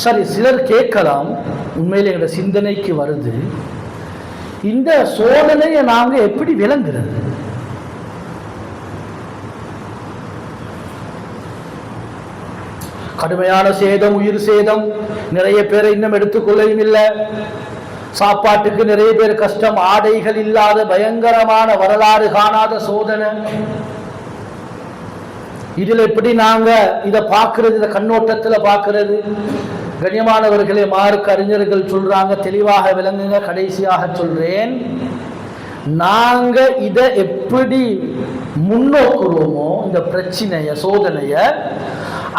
சரி சிலர் கேட்கலாம். உண்மையில் எங்களோட சிந்தனைக்கு வருது. இந்த சோதனையை நாங்கள் எப்படி விளங்குறது? கடுமையான சேதம் உயிர் சேதம். நிறைய பேரை இன்னும் எடுத்துக்கொள்ளையும் இல்லை. சாப்பாட்டுக்கு நிறைய பேர் கஷ்டம். ஆடைகள் இல்லாத பயங்கரமான வரலாறு காணாத சோதனை. இதில் எப்படி நாங்கள் இதை பார்க்கறது இதை கண்ணோட்டத்தில் பார்க்கறது? கண்ணியமானவர்களே மார்க் அறிஞர்கள் சொல்றாங்க தெளிவாக விளங்குங்க கடைசியாக சொல்றேன். நாங்க இதை எப்படி முன்னோக்குறோமோ இந்த பிரச்சனைய சோதனைய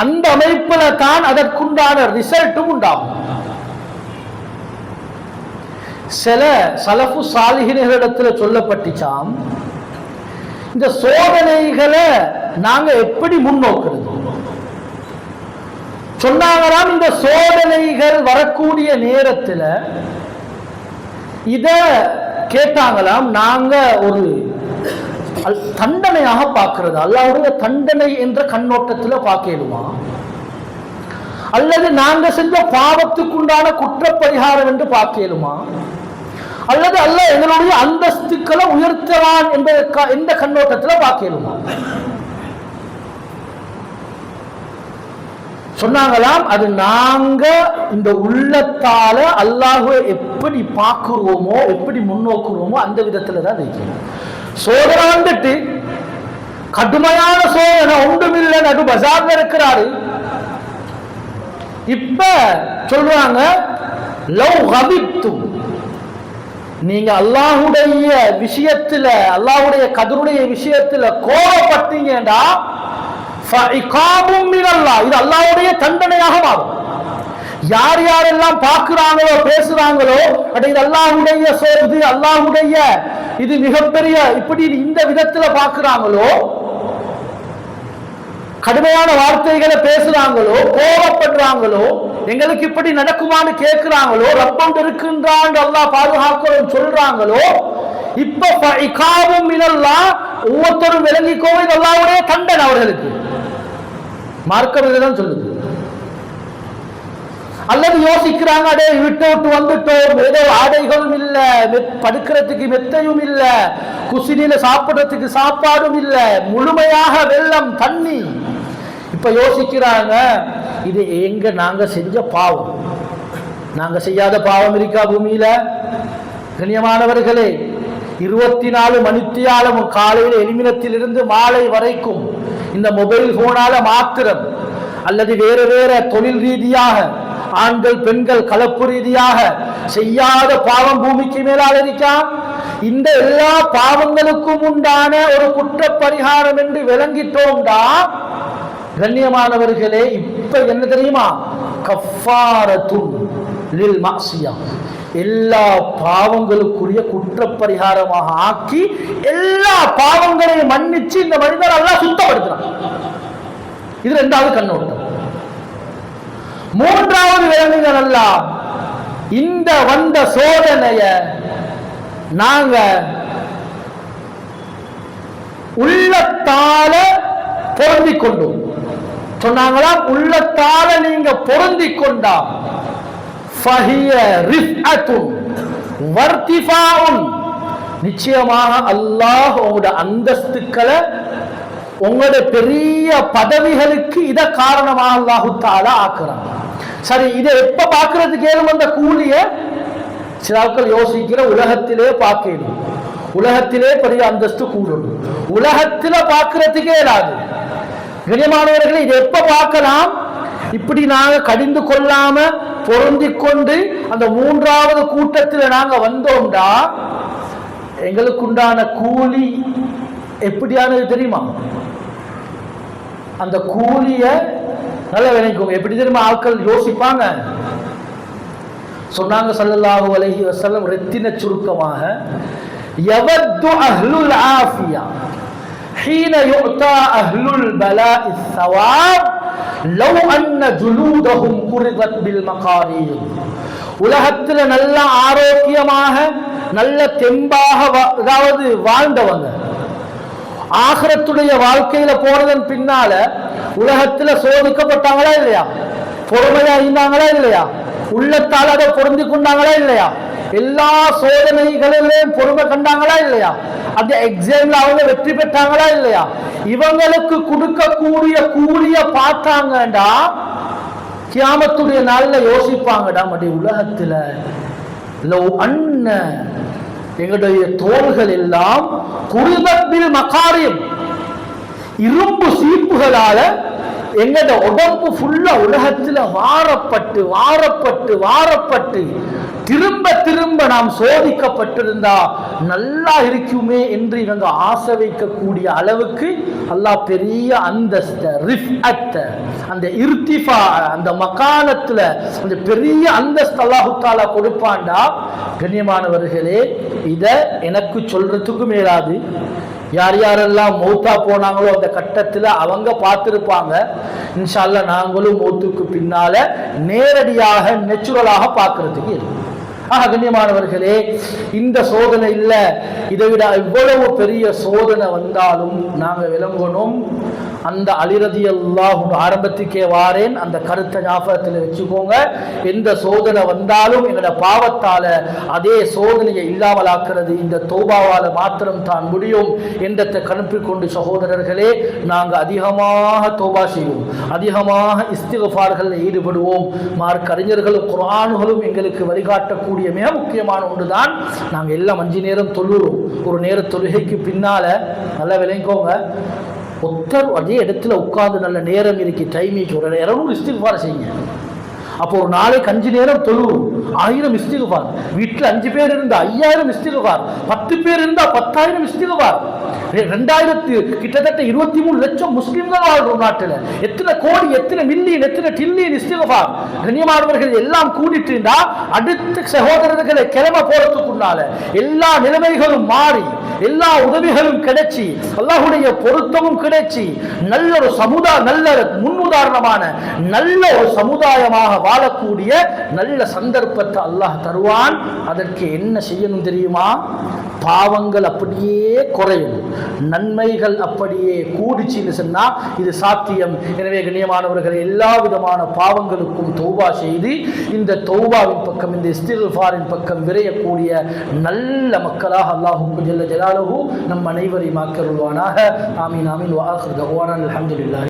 அந்த அமைப்புல தான் அதற்குண்டான ரிசல்ட்டும் உண்டாகும். சில சலஃபு சாலிகினிகளிடத்துல சொல்லப்பட்டுச்சாம் இந்த சோதனைகளை நாங்க எப்படி முன்னோக்குறது? சொன்னாங்களாம் இந்த சோதனைகள் வரக்கூடிய நேரத்தில் இத கேட்டாங்களாம் நாங்க ஒரு தண்டனையாக பார்க்கிறது. அல்லாவுடைய தண்டனை என்ற கண்ணோட்டத்தில் பார்க்கலுமா அல்லது நாங்க செஞ்ச பாவத்துக்குண்டான குற்றப்பரிகாரம் என்று பார்க்கலுமா அல்லது அல்ல எங்களுடைய அந்தஸ்துக்களை உயர்த்தலாம் என்பதற்கா எந்த கண்ணோட்டத்தில் பார்க்கலுமா சொன்னாங்களாம் அது நாங்க இந்த உள்ளத்தால அல்லாஹுவை எப்படி பார்க்குறோமோ எப்படி முன்னோக்குறோமோ அந்த விதத்துல தான் இருக்கிறோம் சோதனை வந்துட்டு கடுமையான சோதனை ஒன்றுமில்லை நடு பஜார்ல இருக்கிறாரு. இப்ப சொல்றாங்க லவ் கபித்தும் நீங்க அல்லாஹுடைய விஷயத்துல அல்லாஹுடைய கதருடைய விஷயத்துல கோபப்பட்டீங்கடா இது அல்லாவுடைய தண்டனையாக மாறும். யார் யாரெல்லாம் பார்க்கிறாங்களோ பேசுறாங்களோ அட இது அல்லாஹுடைய சோ- இது இது மிகப்பெரிய இப்படி இந்த விதத்துல பார்க்கிறாங்களோ கடுமையான வார்த்தைகளை பேசுறாங்களோ கோபப்படுறாங்களோ எங்களுக்கு இப்படி நடக்குமான்னு கேட்கிறாங்களோ ரப்பம் இருக்கின்றான் அல்லாஹ் பாதுகாக்கிறோம் சொல்றாங்களோ இப்ப இகாவும் இதெல்லாம் ஒவ்வொருத்தரும் விளங்கிக்கோ இதெல்லாம் தண்டன் தண்டனை அவர்களுக்கு. மார்க்கம் தான் சொல்லுது. அல்லது யோசிக்கிறாங்க அடே விட்டு விட்டு வந்துட்டோம். ஏதோ ஆடைகளும் இல்ல. படுக்கிறதுக்கு மெத்தையும் இல்ல. குசினில சாப்பிடுறதுக்கு சாப்பாடும் இல்ல. முழுமையாக வெள்ளம் தண்ணி. இப்ப யோசிக்கிறாங்க இது எங்க நாங்க செஞ்ச பாவம். நாங்க செய்யாத பாவம் இருக்கா பூமியில? கண்ணியமானவர்களே இருபத்தி நாலு மணித்தியாலம் காலையில் எலிமினத்திலிருந்து மாலை வரைக்கும் இந்த மொபைல் போனால மாத்திரம் அல்லது வேறு வேற தொழில் ரீதியாக ஆண்கள் பெண்கள் கலப்பு ரீதியாக செய்யாத பாவம் பூமிக்கு மேலால் இருக்கா இந்த எல்லா பாவங்களுக்கும் உண்டான ஒரு குற்ற பரிகாரம் என்று விளங்கிட்டோம்டா. கண்ணியமானவர்களே இப்ப என்ன தெரியுமா? கஃபாரத்துன் லில் மாசியா. எல்லா பாவங்களுக்குரிய குற்றப்பரிகாரமாக ஆக்கி எல்லா பாவங்களையும் மன்னிச்சு இந்த மனிதர் எல்லாம் சுத்தப்படுத்தினான் இது ரெண்டாவது கண்ணோட்டம். மூன்றாவது விலங்குகள் எல்லாம் இந்த வந்த சோதனைய நாங்க உள்ளத்தால பொருந்திக் கொண்டோம். சொன்னாங்களா உள்ளத்தால நீங்க பொருந்திக் கொண்டா நிச்சயமாக அல்லாஹ் உங்களோட அந்தஸ்துக்களை உங்களோட பெரிய பதவிகளுக்கு இத காரணமாக அல்லாஹு தாலா ஆக்குறாங்க சரி இதை எப்ப பார்க்கறதுக்கு ஏதும் அந்த கூலிய? சில ஆட்கள் யோசிக்கிற உலகத்திலே பார்க்கணும். உலகத்திலே பெரிய அந்தஸ்து கூடணும். உலகத்தில பாக்குறதுக்கே இல்லாது. கண்ணியமானவர்களை இதை எப்ப பார்க்கலாம்? இப்படி நாங்க கடிந்து கொள்ளாம பொருந்தி கொண்டு அந்த மூன்றாவது கூட்டத்தில் நாங்கள் வந்தோம்டா எங்களுக்குண்டான கூலி எப்படியானது தெரியுமா? அந்த கூலிய நல்ல விளைக்கும் எப்படி தெரியுமா? ஆட்கள் யோசிப்பாங்க. சொன்னாங்க சல்லல்லாஹு அலஹி வசல்லம் ரெத்தின சுருக்கமாக எவது அஹ்லுல் ஆஃபியா ஹீன யுக்தா அஹ்லுல் பலா இஸ் சவாப் லவ் அன்ன ஜுலூதஹும் குரிதத் பில் மகாரீர் உலகத்தில் நல்ல ஆரோக்கியமாக நல்ல தெம்பாக அதாவது வாழ்ந்தவங்க. ஆகரத்துடைய வாழ்க்கையில போனதன் பின்னால உலகத்துல சோதிக்கப்பட்டாங்களா இல்லையா? பொறுமையா இருந்தாங்களா இல்லையா? உள்ளத்தால் அதை பொருந்தி கொண்டாங்களா இல்லையா? எல்லா சோதனைகளிலும் பொறுமை கண்டாங்களா இல்லையா? அந்த எக்ஸாம்ல அவங்க வெற்றி பெற்றாங்களா இல்லையா? இவங்களுக்கு கொடுக்கக்கூடிய கூலிய பார்த்தாங்கடா கியாமத்துடைய நாள்ல யோசிப்பாங்கடா மடி உலகத்துல லவ் அண்ண எங்களுடைய தோள்கள் எல்லாம் குருதப்பில் மகாரியம். இரும்பு சீப்புகளால எங்கட உடம்பு ஃபுல்லா உலகத்துல வாரப்பட்டு வாரப்பட்டு வாரப்பட்டு. திரும்ப திரும்ப நாம் சோதிக்கப்பட்டிருந்தா நல்லா இருக்குமே என்று இவங்க ஆசை வைக்கக்கூடிய அளவுக்கு அல்லாஹ் பெரிய அந்தஸ்த ரிஃப்அத்த அந்த இருத்திஃபா அந்த மக்கானத்துல அந்த பெரிய அந்தஸ்து அல்லாஹு கொடுப்பாண்டா கொடுப்பான்டா. கண்ணியமானவர்களே இத எனக்கு சொல்றதுக்கு மேலாது. யார் யாரெல்லாம் மௌத்தா போனாங்களோ அந்த கட்டத்தில் அவங்க பார்த்துருப்பாங்க. இன்ஷால்ல நாங்களும் மௌத்துக்கு பின்னால நேரடியாக நெச்சுரலாக பார்க்கறதுக்கு இருக்கும் ஆக கண்ணியமானவர்களே இந்த சோதனை இல்லை. இதை விட இவ்வளவு பெரிய சோதனை வந்தாலும் நாங்கள் விளங்கணும். அந்த அலிரதி அல்லாஹ் ஆரம்பத்துக்கே வாரேன். அந்த கருத்தை ஞாபகத்தில் வச்சுக்கோங்க. எந்த சோதனை வந்தாலும் எங்களோட பாவத்தால அதே சோதனையை இல்லாமலாக்குறது இந்த தோபாவால் மாத்திரம் தான் முடியும் என்றத்தை கணுப்பிக்கொண்டு சகோதரர்களே நாங்கள் அதிகமாக தோபா செய்வோம். அதிகமாக இஸ்திகஃபார்களில் ஈடுபடுவோம். மார்க் அறிஞர்களும் குரான்களும் எங்களுக்கு வழிகாட்டக்கூடிய மிக முக்கியமான ஒன்றுதான். நாங்கள் எல்லாம் அஞ்சு நேரம் தொழுகிறோம் ஒரு நேர தொழுகைக்கு பின்னால நல்லா விளங்கிக்கோங்க. ஒத்தர் அதே இடத்துல உட்காந்து நல்ல நேரம் இருக்கு டைமிக்கு ஒரு இரநூறு இஸ்திகுபார செய்யுங்க. அப்போ ஒரு நாளைக்கு அஞ்சு நேரம் தொழு ஆயிரம் இஸ்திகுபார் வீட்டில் அஞ்சு பேர் இருந்தா ஐயாயிரம் இஸ்திகுபார் பத்து பேர் இருந்தா பத்தாயிரம் இஸ்திகுபார் ரெண்டாயிரத்து கிட்டத்தட்ட இருபத்தி மூணு லட்சம் முஸ்லீம்கள் வாழ்றோம் நாட்டில். எத்தனை கோடி எத்தனை மில்லியன் எத்தனை டில்லியன் இஸ்திகுபார் கண்ணியமானவர்கள் எல்லாம் கூடிட்டு இருந்தா அடுத்த சகோதரர்களை கிளம்ப போறதுக்குள்ளால எல்லா நிலைமைகளும் மாறி எல்லா உதவிகளும் கிடைச்சி அல்லாஹுடைய பொருத்தமும் கிடைச்சி நல்ல ஒரு சமுதாய நல்ல முன்னுதாரணமான நல்ல ஒரு சமுதாயமாக வாழக்கூடிய நல்ல சந்தர்ப்பத்தை அல்லாஹ் தருவான். அதற்கு என்ன செய்யணும் தெரியுமா? பாவங்கள் அப்படியே குறையும். நன்மைகள் அப்படியே கூடிச்சுன்னு சொன்னா இது சாத்தியம். எனவே கண்ணியமானவர்கள் எல்லா விதமான பாவங்களுக்கும் தௌபா செய்து இந்த தௌபாவின் பக்கம் இந்த இஸ்தில்ஃபாரின் பக்கம் விரையக்கூடிய நல்ல மக்களாக அல்லாஹுக்கு ஜெல்ல ஜலாலுஹு நம் அனைவரையும் ஆக்கருள்வானாக ஆமீன் ஆமீன். வாஹர் தஹ்வானா. அலமதுல்லா